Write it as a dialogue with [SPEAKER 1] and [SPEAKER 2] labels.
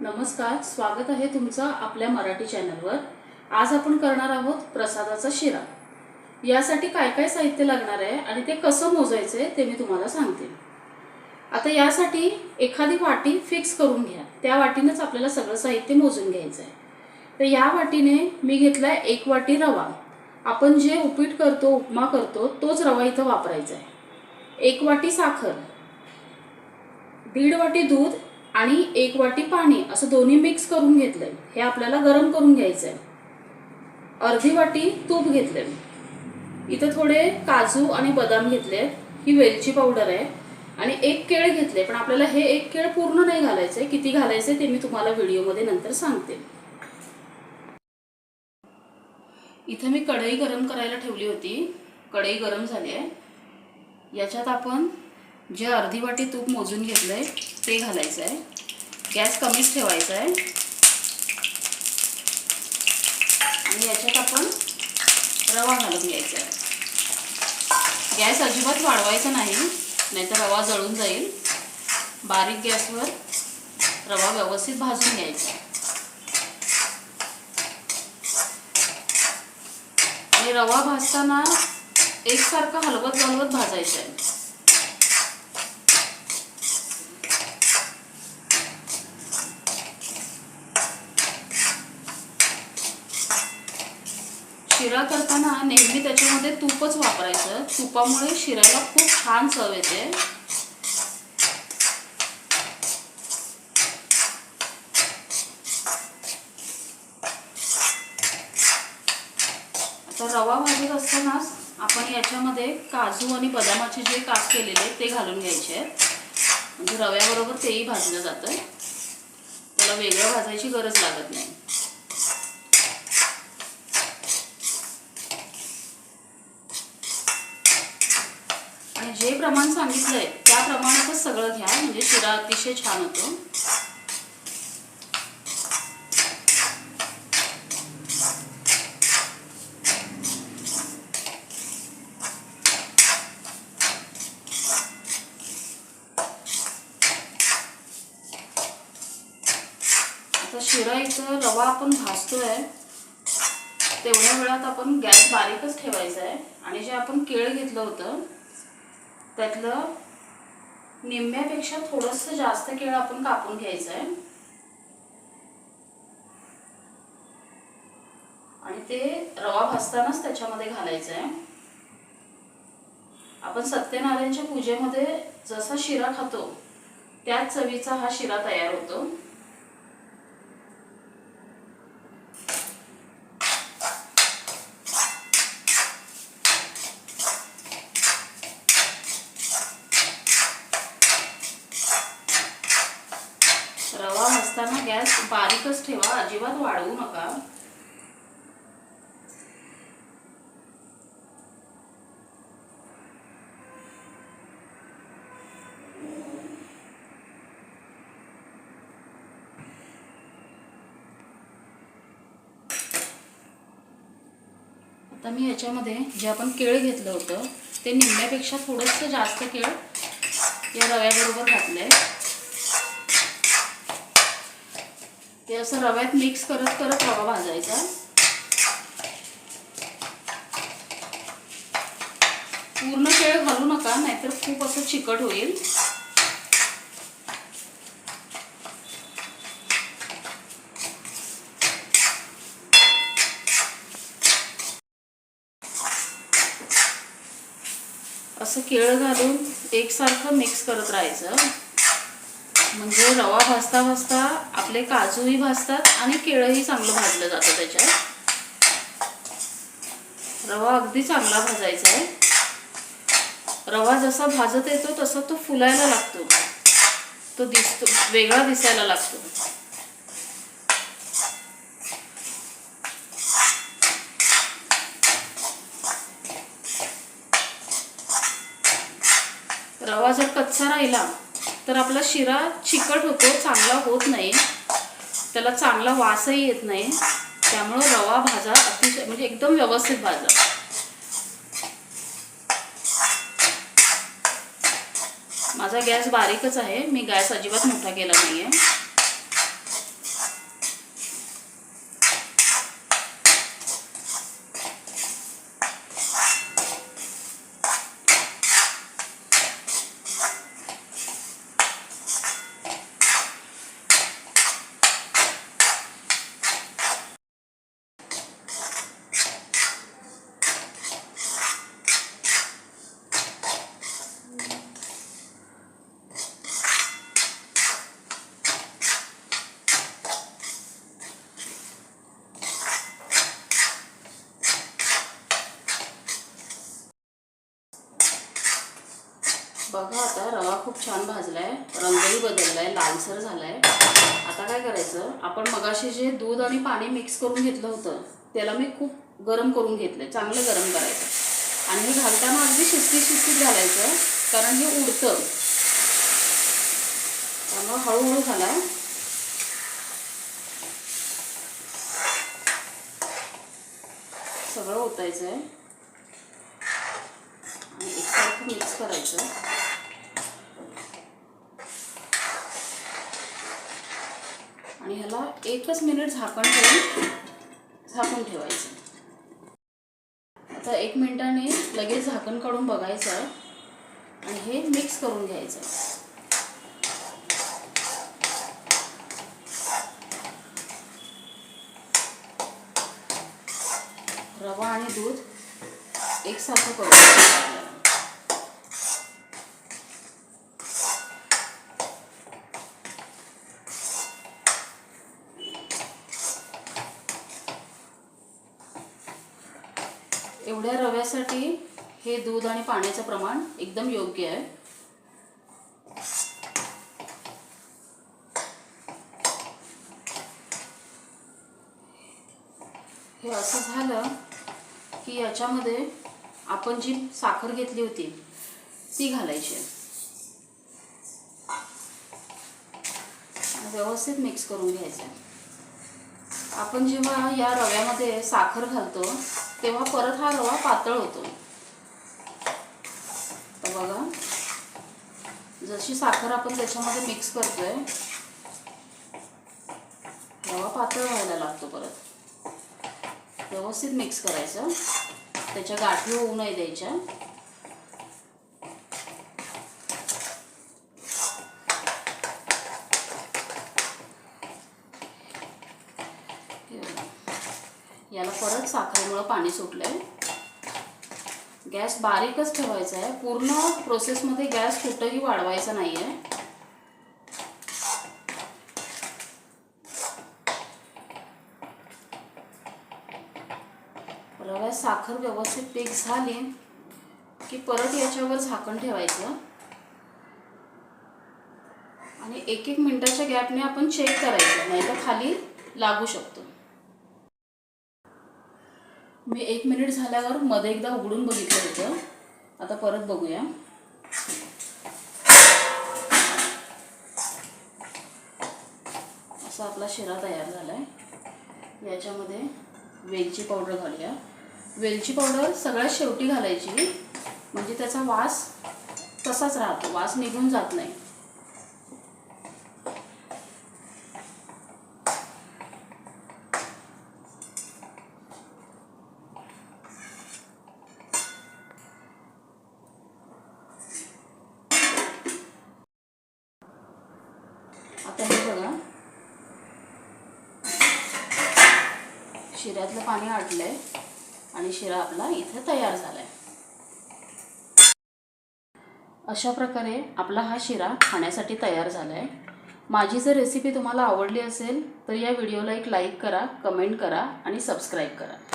[SPEAKER 1] नमस्कार स्वागत आहे तुमचं आपल्या मराठी चॅनलवर. आज आपण करणार आहोत प्रसादाचा शिरा. यासाठी काय काय साहित्य लागणार आहे आणि ते कसं मोजायचं आहे ते मी तुम्हाला सांगते. आता यासाठी एखादी वाटी फिक्स करून घ्या. त्या वाटीनंच आपल्याला सगळं साहित्य मोजून घ्यायचं आहे. तर या वाटीने मी घेतला आहे एक वाटी रवा. आपण जे उपीट करतो उपमा करतो तोच रवा इथं वापरायचा आहे. एक वाटी साखर. दीड वाटी दूध. आणि एक वाटी पाणी असं दोन्ही मिक्स करून घेतलंय. हे आपल्याला गरम करून घ्यायचं आहे अर्धी वाटी तूप घेतलंय. इथं थोडे काजू आणि बदाम घेतले ही वेलची पावडर आहे. आणि एक केळ घेतले पण आपल्याला हे एक केळ पूर्ण नाही घालायचंय. किती घालायचंय ते मी तुम्हाला व्हिडिओमध्ये नंतर सांगते. इथं मी कढई गरम करायला ठेवली होती. कढई गरम झाली आहे. याच्यात आपण जे अर्धी वाटी तूप मोजून घेतलंय ते घालायचं आहे गॅस कमीच ठेवायचा आहे आणि याच्यात आपण रवा घालून घ्यायचा आहे गॅस अजिबात वाढवायचा नाही नाहीतर रवा जळून जाईल. बारीक गॅसवर रवा व्यवस्थित भाजून घ्यायचा. आणि रवा भाजताना एकसारखा हलवत हलवत भाजायचा आहे शिरा करताना नेहमी त्याच्यामध्ये तूपच वापरायचं. तुपामुळे शिऱ्याला खूप छान चव येते. आता रवा भाजत असतानाच आपण याच्यामध्ये काजू आणि बदामाचे जे काप केलेले ते घालून घ्यायचे. आहेत म्हणजे रव्याबरोबर तेही भाजलं जातं. त्याला वेगळं भाजायची गरज लागत नाही. जे प्रमाण सांगितलंय त्या प्रमाणातच सगळं घ्या. म्हणजे शिरा अतिशय छान होतो. आता शिरा इथं रवा आपण भाजतोय. तेवढ्या वेळात आपण गॅस बारीकच ठेवायचा आहे आणि जे आपण केळ घेतलं होतं त्यातलं निम्म्यापेक्षा थोडंसं जास्त केळ आपण कापून घ्यायचं आहे आणि ते रवा भाजतानाच त्याच्यामध्ये घालायचं आहे आपण सत्यनारायणच्या पूजेमध्ये जसा शिरा खातो त्याच चवीचा हा शिरा तयार होतो. रवा भाजताना गॅस बारीकच ठेवा अजिबात वाढवू नका. आता मी याच्यामध्ये जे आपण केळ घेतलं होतं ते निम्म्यापेक्षा थोडंसं जास्त केळ या रव्याबरोबर घातलंय. ते असं रव्यात मिक्स करत करत रवा भाजायचा. पूर्ण केळ घालू नका नाहीतर खूप असं चिकट होईल. असं केळ घालून एकसारखं मिक्स करत राहायचं. म्हणजे रवा भाजता भाजता आपले काजूही भाजतात आणि केळंही चांगलं भाजलं जातं त्याच्यात. रवा अगदी चांगला भाजायचा आहे. रवा जसा भाजत येतो तसा तो फुलायला लागतो. तो दिसतो वेगळा दिसायला लागतो. रवा जर कच्चा राहिला तर आपला शिरा चिकट होतो चांगला होत नाही. त्याला चांगला वासही येत नाही. त्यामुळं रवा भाजा अतिशय म्हणजे एकदम व्यवस्थित भाजा. माझा गॅस बारीकच आहे. मी गॅस अजिबात मोठा केला नाही आहे बघा आता रवा खूप छान भाजलाय रंगही बदललाय लालसर झालाय. आता काय करायचं आपण मगाशी जे दूध आणि पाणी मिक्स करून घेतलं होतं त्याला मी खूप गरम करून घेतलंय चांगलं गरम करायचं. आणि हे घालताना अगदी शिस्ती शिस्तीत घालायचं कारण हे उडतं. त्यामुळं हळूहळू घाला सगळं ओतायचं आहे आणि एकसारखं मिक्स करायचं आणि ह्याला एकच मिनिट झाकण ठेवून झाकून ठेवायचं. आता एक मिनिटाने लगेच झाकण काढून बघायचं आणि हे मिक्स करून घ्यायचं रवा आणि दूध एकसारखं करून एवढ्या रव्यासाठी हे दूध आणि पाण्याचं प्रमाण एकदम योग्य आहे हे असं झालं की याच्यामध्ये आपण जी साखर घेतली होती ती घालायची व्यवस्थित मिक्स करून घ्यायचं आहे. आपण जेव्हा या रव्यामध्ये साखर घालतो तेव्हा परत हा रवा पातळ होतो. तर बघा. जशी साखर आपण त्याच्यामध्ये मिक्स करतोय रवा पातळ व्हायला लागतो परत. व्यवस्थित मिक्स करायचं. त्याच्या गाठी होऊ नाही द्यायच्या हे बघा. याला साखरेमुळं पाणी सुटलंय. गॅस बारीकच ठेवायचा आहे. पूर्ण प्रोसेसमध्ये गॅस कुठंही वाढवायचा नाही आहे रव्यात साखर व्यवस्थित पीक झाली की परत याच्यावर झाकण ठेवायचं. आणि एक एक मिनिटाच्या गॅपने आपण चेक करायचं नाही तर खाली लागू शकतो. मी एक मिनिट झाल्यावर मध्ये एकदा उघडून बघितलं होतं आता परत बघूया. असा आपला शिरा तयार झाला आहे याच्यामध्ये वेलची पावडर घालूया. वेलची पावडर सगळ्यात शेवटी घालायची म्हणजे त्याचा वास तसाच राहतो. वास निघून जात नाही आता हे बघा शिऱ्यातलं पाणी आटलंय आणि शिरा आपला इथे तयार झालाय. अशा प्रकारे आपला हा शिरा खाण्यासाठी तयार झालाय. माझी जर रेसिपी तुम्हाला आवडली असेल तर या व्हिडिओला एक लाईक करा कमेंट करा आणि सबस्क्राईब करा.